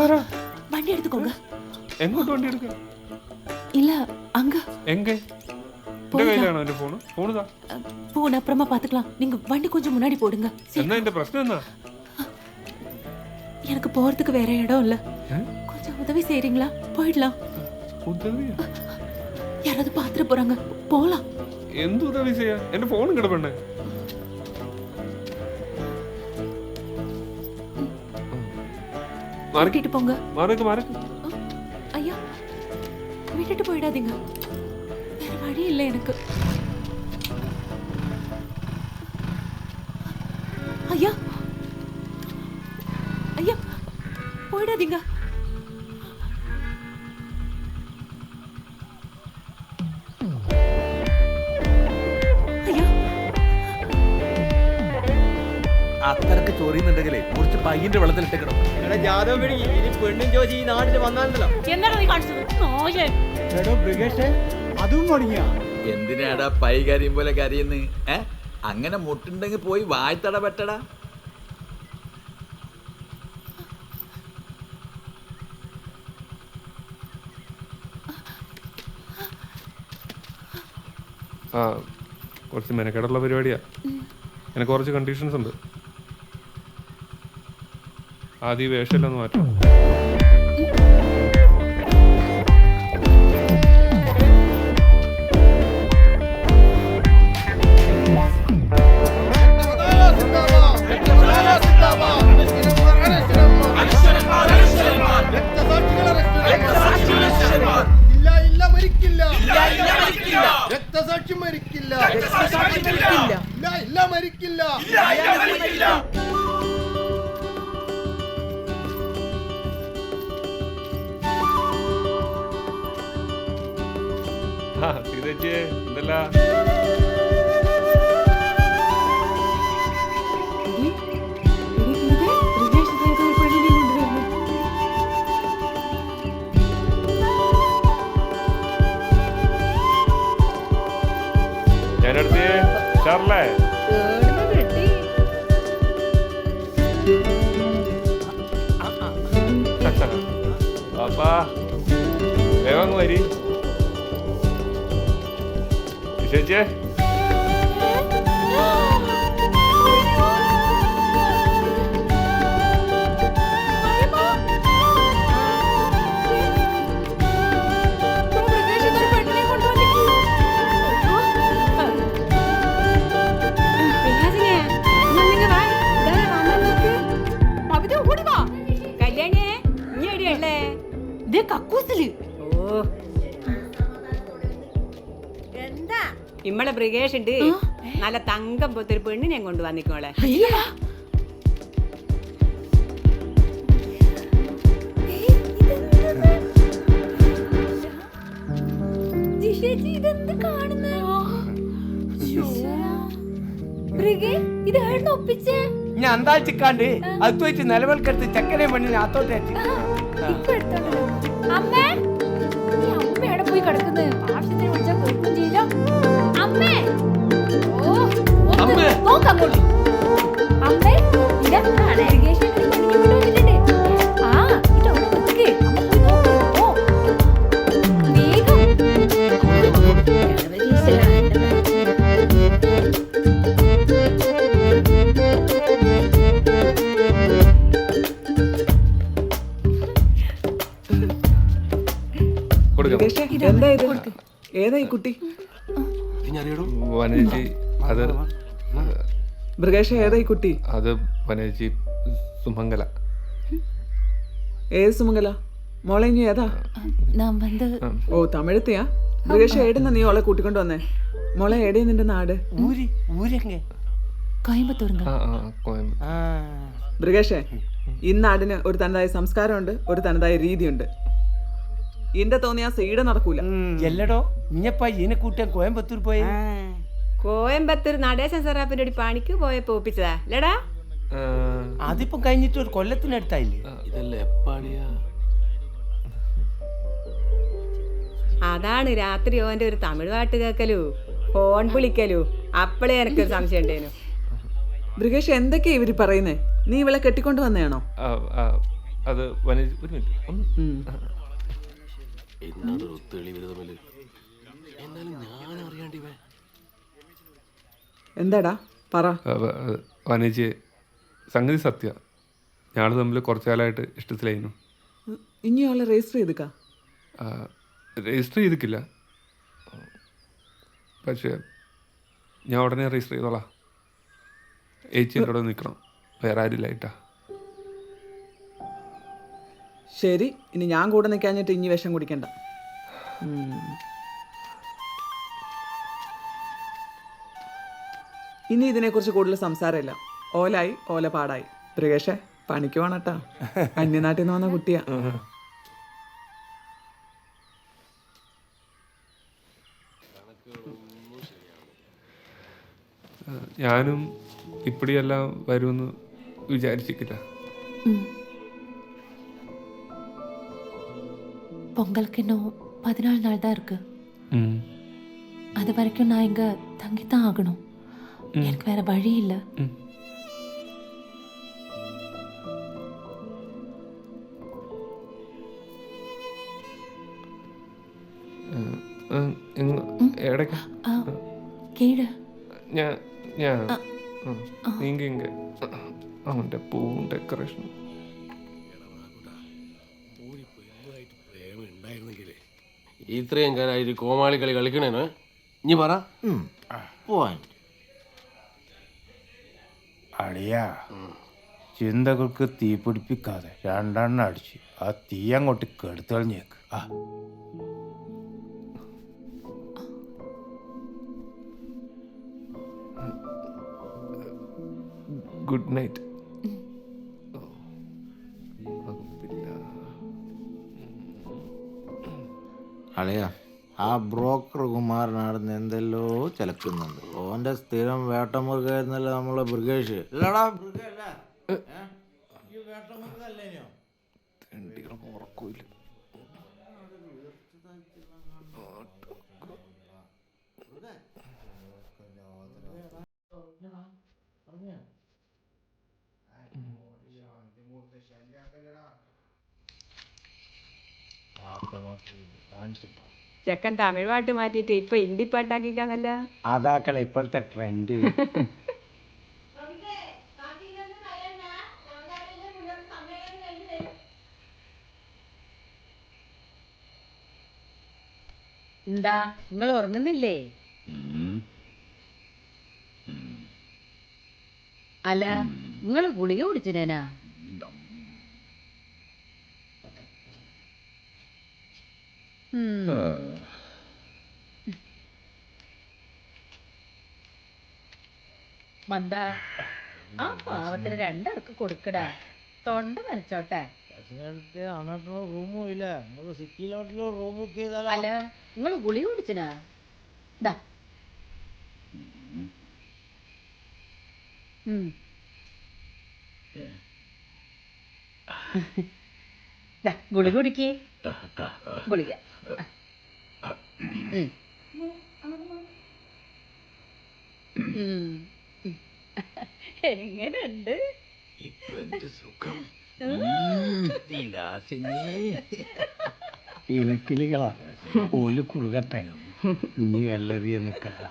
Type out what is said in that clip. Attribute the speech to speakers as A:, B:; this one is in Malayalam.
A: ആരാ
B: வண்டி எடுத்துக்கோங்க
A: എങ്ങോട്ട് വണ്ടി എടുക്ക
B: இல்ல அங்க
A: എങ്ക എന്റെ കയ്യിലാണോ എന്റെ ഫോണ് ഫോണ് താ
B: போன அப்புறமா பாத்துக்கலாம் நீங்க வண்டி கொஞ்சம் முன்னாடி போடுங்க சீ,
A: എന്നാ എന്റെ പ്രശ്നം എന്നാ
B: எனக்கு போறதுக்கு வேற இடம் இல்ல
A: ഏ?
B: கொஞ்சம் உதவி செய்றீங்களா போயிடலாம்
A: ഉദവിയാ
B: யாராவது பாத்துட்டு போறாங்க போலாம்
A: എന്ത് ഉദവി ചെയ്യാ എന്റെ ഫോൺ കിടപ്പണ്ണേ മാറി
B: கூட்டிட்டு போங்க
A: മാറക്ക് മാറക്ക്
B: ஐயா விட்டுட்டு போயிடாதீங்க வேற வழி இல்ல எனக்கு ஐயா ஐயா போயிடாதீங்க
C: അത്രയ്ക്ക് ചൊറിയുന്നുണ്ടെങ്കിലേ കുറച്ച് പയ്യന്റെ വെള്ളത്തിലിട്ടേക്കണം.
D: നിങ്ങളുടെ ജാദവ് പിടി ഇനി പെണ്ണും ചോദിച്ച് ഈ നാട്ടിൽ വന്നാലോ
B: എന്താണ് നീ കാണിച്ചത്?
D: ബ്രിഗേഷ് അതും മുടങ്ങിയ.
C: എന്തിനാടാ പൈ കരയും പോലെ കരയുന്ന്? ഏ? അങ്ങനെ മുട്ടുണ്ടെങ്കിൽ പോയി വായ്ത്തട പെട്ടടാ
A: ആ കുറച്ച് മെനക്കെടുള്ള പരിപാടിയാ. എനിക്ക് കുറച്ച് കണ്ടീഷൻസ് ഉണ്ട്. ആദ്യം വേഷമല്ലെന്ന് വേഷമെല്ലാം മാറ്റണം. ആ സീതേച്ചിയെ എന്തല്ല ഞാനടുത്ത് ഷാർലേ പാപ്പാ വേഗം വരി.
E: Gece ബ്രിഗേഷ് ഉണ്ട്. നല്ല തങ്കം പോത്തൊരു ഒരു കൊണ്ട് ഞാൻ
B: കൊണ്ടുവന്നിക്കോളെ
D: ഞാൻ അന്താഴ്ചക്കാണ്ട് അത് വെച്ച് നിലവിൽക്കെടുത്ത് ചെക്കനെ പെണ്ണിനെ അത്തോട്ടേറ്റി
F: അമ്മേ നോക്ക് ഓ വേഗം.
A: കൊടുക്കാം.
G: എന്താ ഇത്? ഏതാ ഈ കുട്ടി?
A: വനജി അത്
G: മൃഗേഷ ഏതാ ഈ കുട്ടി
A: അത് വനജി സുമംഗല
G: ഏത് സുമംഗല മോളെ ഇനി ഏതാ
B: நான் வந்து
G: ഓ തമിഴത്തെയാ മൃഗേഷ ഏടുന്ന നീ ഓളെ കൂട്ടിക്കൊണ്ട് വന്നേ മോളെ ഏടേ നിന്റെ നാട്
D: ഊരി ഊരെങ്ങ
B: கோயம்புத்தூருங்க
A: ആ ആ കോയമ്പത്തൂർ
D: ആ
G: മൃഗേഷേ ഈ നാടിന് ഒരു തനതായ സംസ്കാരമുണ്ട് ഒരു തനതായ രീതിയുണ്ട് ഇന്റെ തോന്നിയാ സീഡ നടക്കൂല
D: എല്ലടോ ഇഞ്ഞപ്പ ഇതിനെ കൂട്ടാൻ കോയമ്പത്തൂർ പോയി
E: കോയമ്പത്തൂർ നടേശൻ സറാപ്പിന്റെ ഒരു പണിക്ക് പോയപ്പോ ഒപ്പിച്ചതാ. ലടാ
D: അതിപ്പോ കഴിഞ്ഞിട്ട് ഒരു കൊല്ലത്തിനടുത്തായില്ലേ
C: ഇതല്ലേ എപ്പാടിയാ?
E: അതാണ് രാത്രി ഓന്റെ ഒരു തമിഴ് പാട്ട് കേക്കലു ഫോൺ വിളിക്കലു. അപ്പളേ എനിക്കൊരു സംശയം ഉണ്ടേനു
G: ബ്രിഗേഷ് എന്തൊക്കെയാ ഇവർ പറയുന്നേ? നീ ഇവളെ കെട്ടിക്കൊണ്ട്
A: വന്നേണോ അത് വനജ ഒരു മിനിറ്റ്. ഒന്ന്.
G: ഉം. ഞാൻ
A: ആ, വ- പറ വനജ് സംഗതി സത്യ. ഞങ്ങൾ തമ്മിൽ കുറച്ചു കാലമായിട്ട് ഇഷ്ടത്തിലായിരുന്നു.
G: ഇനി ആളെ രജിസ്റ്റർ ചെയ്തുക്കാ?
A: രജിസ്റ്റർ ചെയ്തിക്കില്ല. പക്ഷേ ഞാൻ ഉടനെ രജിസ്റ്റർ ചെയ്തോളാം. ഏച്ചി എന്റെ കൂടെ നിൽക്കണം വേറെ ആരില്ലായിട്ടാ
G: ശരി ഇനി ഞാൻ കൂടെ നിൽക്കാഞ്ഞിട്ട് ഇനി വിഷം കുടിക്കണ്ട. ഇനി ഇതിനെക്കുറിച്ച് കൂടുതൽ സംസാരമില്ല ഓലായി ഓല പാടായി ബ്രിഗേഷേ പണിക്ക് പോണട്ടാ അന്യനാട്ടിൽ നിന്ന് വന്ന കുട്ടിയാ
A: ആ, ഞാനും ഇപ്പടിയെല്ലാം വരുമെന്ന് വിചാരിച്ചിട്ടില്ല
B: பொங்கலுக்கு இன்னும் பதினாலு நாள் தான் இருக்கு
A: ഉം.
B: அது வரைக்கும் நான் இங்க தங்கித்தான் ஆகணும் எனக்கு வேற வழி இல்லை
A: ഉം. ആ, ആ, ഇങ്ങ് എവിടേക്കാ
B: கீழே
A: ഞാൻ ഞാൻ നീങ്ക ഇങ്ക അവൻ്റെ പൂവും ഡെക്കറേഷനും
H: ഇത്രയും കാലമായിട്ട് കോമാളി കളി കളിക്കണേന് ഇനി പറ
I: അളിയ ചിന്തകൾക്ക് തീ പിടിപ്പിക്കാതെ രണ്ടെണ്ണം അടിച്ച് ആ തീ അങ്ങോട്ട് കെടുത്തളിഞ്ഞേക്ക് ആ.
A: Good night.
I: അളിയ ആ ബ്രോക്കർ കുമാരൻ നടന്ന് എന്തെല്ലോ ചലക്കുന്നുണ്ട്. ഓന്റെ സ്ഥിരം വേട്ടമുറുകായിരുന്നല്ലോ നമ്മളെ ബ്രിഗേഷ് ഇല്ലടാ
E: ചെക്കൻ തമിഴ് പാട്ട് മാറ്റിയിട്ട് ഇപ്പൊ ഹിന്ദി പാട്ടാക്കിക്കാന്നല്ല?
I: അതാക്കളെ ഇപ്പോഴത്തെ ട്രെൻഡ്
E: എന്താ നിങ്ങൾ ഉറങ്ങുന്നില്ലേ?
F: അല്ല നിങ്ങൾ ഗുളിക കുടിച്ചിനേനാ? മന്ദ. ആ പാവത്തിന് രണ്ടർക്ക് കൊടുക്കടാ. തൊണ്ട നനച്ചോട്ടെ.
I: റൂമും ഇല്ല. റൂം ബുക്ക് ചെയ്താലോ?
F: അല്ല നിങ്ങൾ ഗുളിക കുടിച്ചിനാ? ഉം. ദാ, ഗുളിക. കുടിക്കേ ഗുളിക ഇപ്പൊ ഉം. എങ്ങനെയുണ്ട്
I: ഇലക്കിളികളാ ഓൽ കുറുകട്ടെ. ഇനി വെള്ളറിയ നിൽക്കല